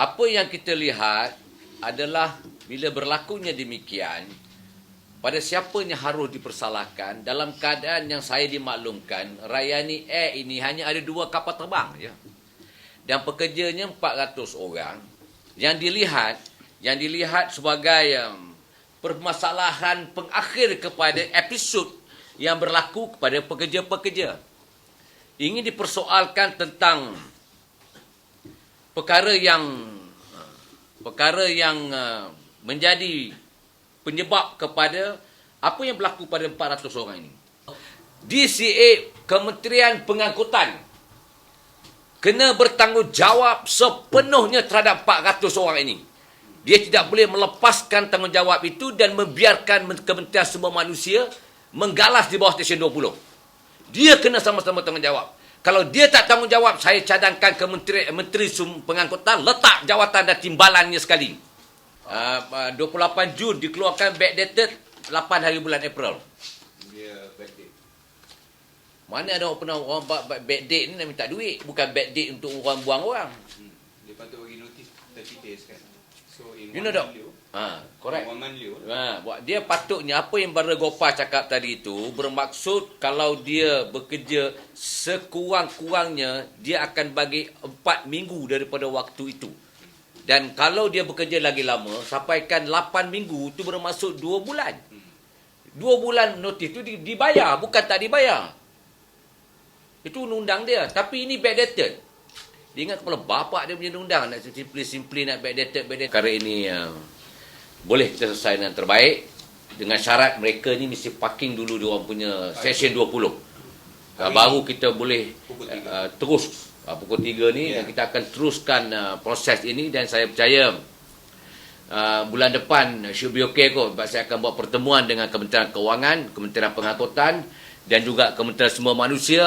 apa yang kita lihat adalah bila berlakunya demikian, pada siapa yang harus dipersalahkan dalam keadaan yang saya dimaklumkan, Rayani Air ini hanya ada dua kapal terbang. Ya. Dan pekerjanya 400 orang. Yang dilihat, yang dilihat sebagai um, permasalahan pengakhir kepada episod yang berlaku kepada pekerja-pekerja. Ingin dipersoalkan tentang perkara yang perkara yang uh, menjadi penyebab kepada apa yang berlaku pada 400 orang ini. DCA Kementerian Pengangkutan kena bertanggungjawab sepenuhnya terhadap 400 orang ini. Dia tidak boleh melepaskan tanggungjawab itu dan membiarkan Kementerian Sumber Manusia menggalas di bawah Stesen 20. Dia kena sama-sama tanggungjawab. Kalau dia tak tanggungjawab, saya cadangkan ke Menteri, Menteri Pengangkutan letak jawatan dan timbalannya sekali. Uh, 28 Jun dikeluarkan backdated 8 hari bulan April. Dia backdate. Mana ada orang pernah orang buat backdate ni nak minta duit. Bukan backdate untuk orang buang orang. Hmm. Dia patut bagi notis 30 days kan. So in You know tak? liu, Ha, correct. Ha, buat dia patutnya apa yang Bara Gopal cakap tadi itu bermaksud kalau dia bekerja sekurang-kurangnya dia akan bagi 4 minggu daripada waktu itu. Dan kalau dia bekerja lagi lama sampaikan 8 minggu itu bermaksud 2 bulan. 2 bulan notis itu di- dibayar bukan tak dibayar. Itu undang dia. Tapi ini backdated. Dia ingat kepala bapak dia punya undang nak simply-simply nak backdated backdated. Perkara ini uh, boleh kita selesai dengan terbaik dengan syarat mereka ni mesti parking dulu dia orang punya session 20. Uh, Hari baru kita boleh uh, terus uh, pukul 3 ni Ya. dan kita akan teruskan uh, proses ini dan saya percaya uh, bulan depan should be okay kot sebab saya akan buat pertemuan dengan Kementerian Kewangan, Kementerian Pengangkutan dan juga Kementerian Semua Manusia